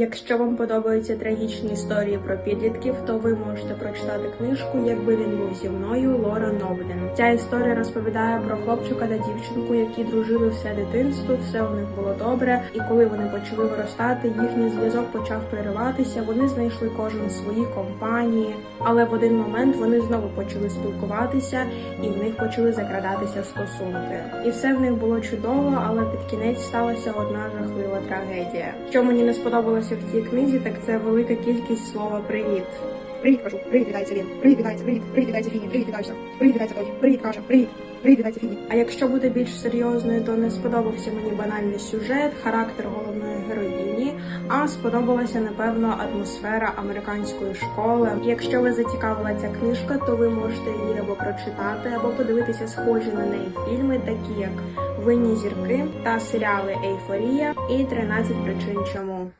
Якщо вам подобаються трагічні історії про підлітків, то ви можете прочитати книжку Якби він був зі мною Лора Новлін. Ця історія розповідає про хлопчика та дівчинку, які дружили все дитинство, все у них було добре. І коли вони почали виростати, їхній зв'язок почав перериватися. Вони знайшли кожен свої компанії, але в один момент вони знову почали спілкуватися, і в них почали закрадатися стосунки. І все в них було чудово, але під кінець сталася одна жахлива трагедія. Що мені не сподобалося в цій книзі, так це велика кількість слова привіт. Привіт, кажу. Привіт, вітається він. Привіт, вітається, привіт. Привіт, вітається Фіні. Привіт, вітаєшся. Привіт, вітається Тоні. Привіт, Каша. Привіт. Привіт, вітається Фіні. А якщо бути більш серйозною, то не сподобався мені банальний сюжет, характер головної героїні, а сподобалася напевно атмосфера американської школи. І якщо вас зацікавила ця книжка, то ви можете її або прочитати, або подивитися схожі на неї фільми, такі як Винні зірки та серіали Ейфорія і 13 причин чому.